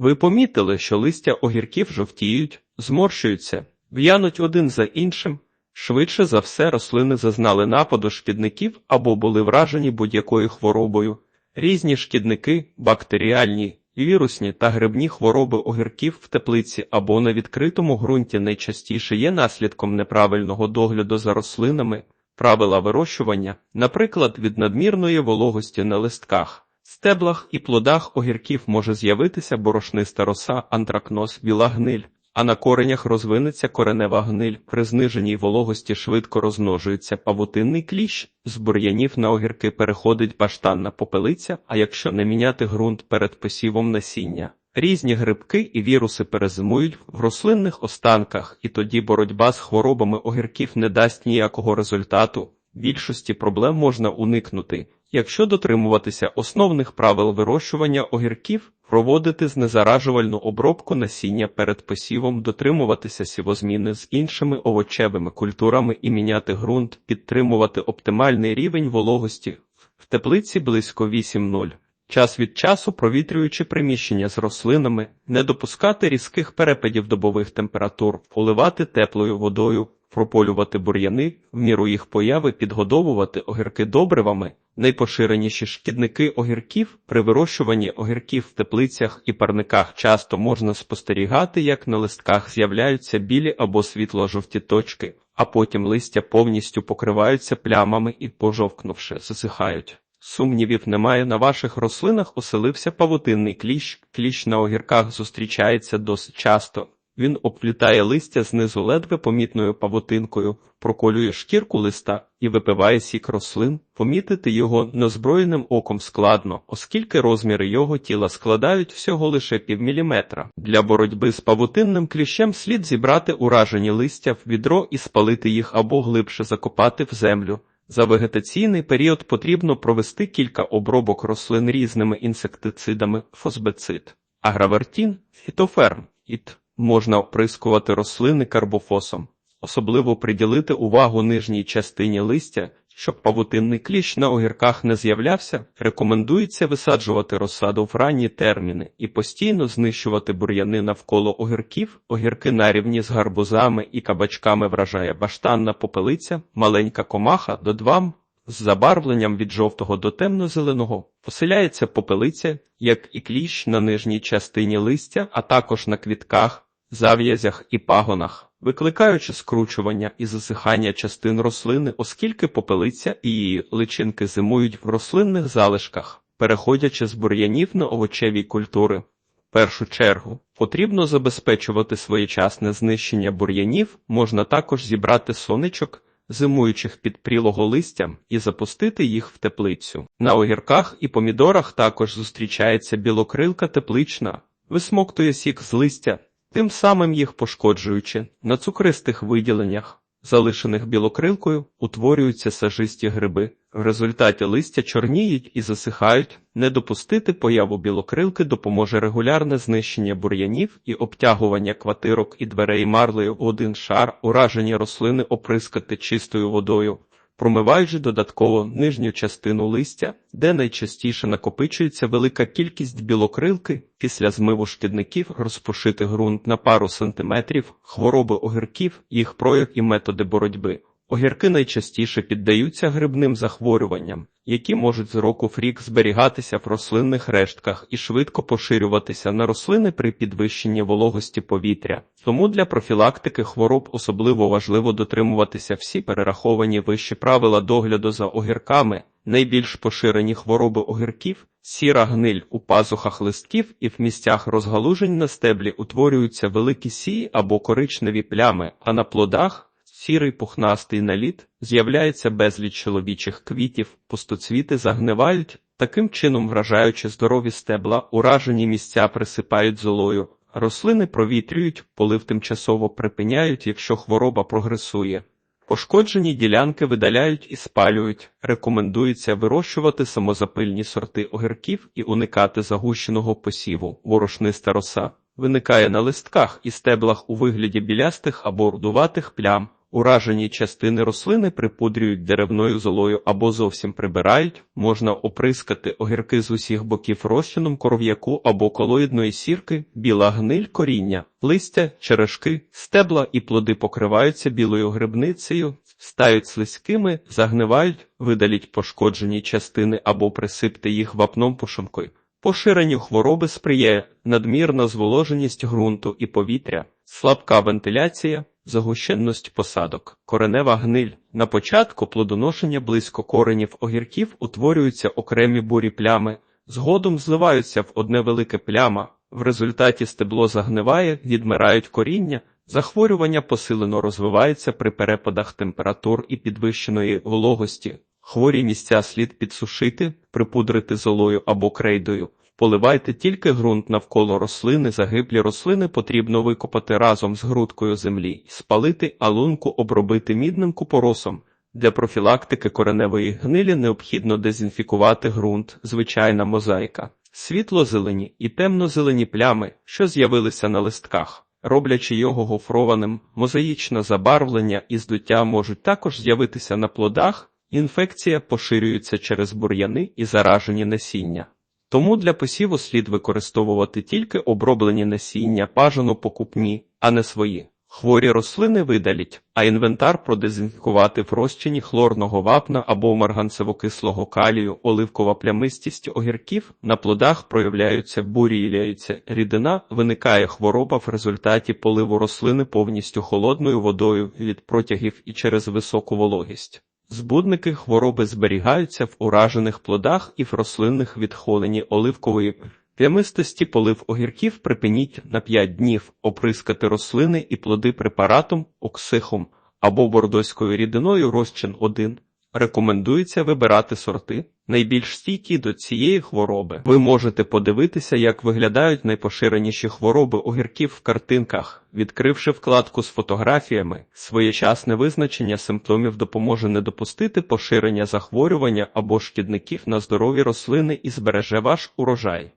Ви помітили, що листя огірків жовтіють, зморщуються, в'януть один за іншим. Швидше за все рослини зазнали нападу шкідників або були вражені будь-якою хворобою. Різні шкідники, бактеріальні, вірусні та грибні хвороби огірків в теплиці або на відкритому ґрунті найчастіше є наслідком неправильного догляду за рослинами, правила вирощування, наприклад, від надмірної вологості на листках. Стеблах і плодах огірків може з'явитися борошниста роса, антракноз, біла гниль, а на коренях розвинеться коренева гниль. При зниженій вологості швидко розмножується павутинний кліщ, з бур'янів на огірки переходить баштанна попелиця, а якщо не міняти ґрунт перед посівом насіння. Різні грибки і віруси перезимують в рослинних останках, і тоді боротьба з хворобами огірків не дасть ніякого результату. Більшості проблем можна уникнути, якщо дотримуватися основних правил вирощування огірків, проводити знезаражувальну обробку насіння перед посівом, дотримуватися сівозміни з іншими овочевими культурами і міняти ґрунт, підтримувати оптимальний рівень вологості. В теплиці близько 8.0. Час від часу провітрюючи приміщення з рослинами, не допускати різких перепадів добових температур, поливати теплою водою, прополювати бур'яни, в міру їх появи підгодовувати огірки добривами. Найпоширеніші шкідники огірків при вирощуванні огірків в теплицях і парниках часто можна спостерігати, як на листках з'являються білі або світло-жовті точки, а потім листя повністю покриваються плямами і, пожовкнувши, засихають. Сумнівів немає, на ваших рослинах оселився павутинний кліщ. Кліщ на огірках зустрічається досить часто. Він обплітає листя знизу ледве помітною павутинкою, проколює шкірку листа і випиває сік рослин. Помітити його незброєним оком складно, оскільки розміри його тіла складають всього лише півміліметра. Для боротьби з павутинним кліщем слід зібрати уражені листя в відро і спалити їх або глибше закопати в землю. За вегетаційний період потрібно провести кілька обробок рослин різними інсектицидами фосбецид, агравертін, фітоферм, іт. Можна оприскувати рослини карбофосом, особливо приділити увагу нижній частині листя, щоб павутинний кліщ на огірках не з'являвся. Рекомендується висаджувати розсаду в ранні терміни і постійно знищувати бур'яни навколо огірків. Огірки на рівні з гарбузами і кабачками вражає баштанна попелиця, маленька комаха до двам. З забарвленням від жовтого до темно-зеленого поселяється попелиця, як і кліщ на нижній частині листя, а також на квітках, зав'язях і пагонах, викликаючи скручування і засихання частин рослини, оскільки попелиця і її личинки зимують в рослинних залишках, переходячи з бур'янів на овочеві культури. В першу чергу потрібно забезпечувати своєчасне знищення бур'янів, можна також зібрати сонечок, зимуючих під прілого листя, і запустити їх в теплицю. На огірках і помідорах також зустрічається білокрилка теплична, висмоктує сік з листя, тим самим їх пошкоджуючи. На цукристих виділеннях, залишених білокрилкою, утворюються сажисті гриби. В результаті листя чорніють і засихають. Не допустити появу білокрилки допоможе регулярне знищення бур'янів і обтягування квартирок і дверей марлею в один шар, уражені рослини оприскати чистою водою. Промиваючи додатково нижню частину листя, де найчастіше накопичується велика кількість білокрилки, після змиву шкідників розпушити ґрунт на пару сантиметрів, хвороби огірків, їх прояв і методи боротьби. Огірки найчастіше піддаються грибним захворюванням, які можуть з року в рік зберігатися в рослинних рештках і швидко поширюватися на рослини при підвищенні вологості повітря. Тому для профілактики хвороб особливо важливо дотримуватися всі перераховані вищі правила догляду за огірками. Найбільш поширені хвороби огірків сіра гниль у пазухах листків і в місцях розгалужень на стеблі утворюються великі сії або коричневі плями, а на плодах сірий пухнастий наліт, з'являється безліч чоловічих квітів, пустоцвіти загнивають, таким чином вражаючи здорові стебла, уражені місця присипають золою, рослини провітрюють, полив тимчасово припиняють, якщо хвороба прогресує. Пошкоджені ділянки видаляють і спалюють. Рекомендується вирощувати самозапильні сорти огірків і уникати загущеного посіву, ворошниста роса. Виникає на листках і стеблах у вигляді білястих або рудуватих плям. Уражені частини рослини припудрюють деревною золою або зовсім прибирають, можна оприскати огірки з усіх боків розчином коров'яку або колоїдної сірки, біла гниль коріння, листя, черешки, стебла і плоди покриваються білою грибницею, стають слизькими, загнивають, видаліть пошкоджені частини або присипте їх вапном пушинкою. Поширенню хвороби сприяє надмірна зволоженість ґрунту і повітря, слабка вентиляція, загущенність посадок, коренева гниль. На початку плодоношення близько коренів огірків утворюються окремі бурі плями, згодом зливаються в одне велике пляма, в результаті стебло загниває, відмирають коріння, захворювання посилено розвивається при перепадах температур і підвищеної вологості. Хворі місця слід підсушити, припудрити золою або крейдою. Поливайте тільки ґрунт навколо рослини, загиблі рослини потрібно викопати разом з грудкою землі, спалити, а лунку обробити мідним купоросом. Для профілактики кореневої гнилі необхідно дезінфікувати ґрунт, звичайна мозаїка, світло-зелені і темно-зелені плями, що з'явилися на листках. Роблячи його гофрованим, мозаїчне забарвлення і здуття можуть також з'явитися на плодах, інфекція поширюється через бур'яни і заражені насіння. Тому для посіву слід використовувати тільки оброблені насіння, бажано покупні, а не свої. Хворі рослини видаліть, а інвентар продезінфікувати в розчині хлорного вапна або марганцево-кислого калію, оливкова плямистість огірків, на плодах проявляються буріляється рідина, виникає хвороба в результаті поливу рослини повністю холодною водою від протягів і через високу вологість. Збудники хвороби зберігаються в уражених плодах і в рослинних відхоленні оливкової плямистості полив огірків припиніть на 5 днів, оприскати рослини і плоди препаратом оксихом або бордоською рідиною розчин 1. Рекомендується вибирати сорти, найбільш стійкі до цієї хвороби. Ви можете подивитися, як виглядають найпоширеніші хвороби огірків в картинках, відкривши вкладку з фотографіями. Своєчасне визначення симптомів допоможе не допустити поширення захворювання або шкідників на здорові рослини і збереже ваш урожай.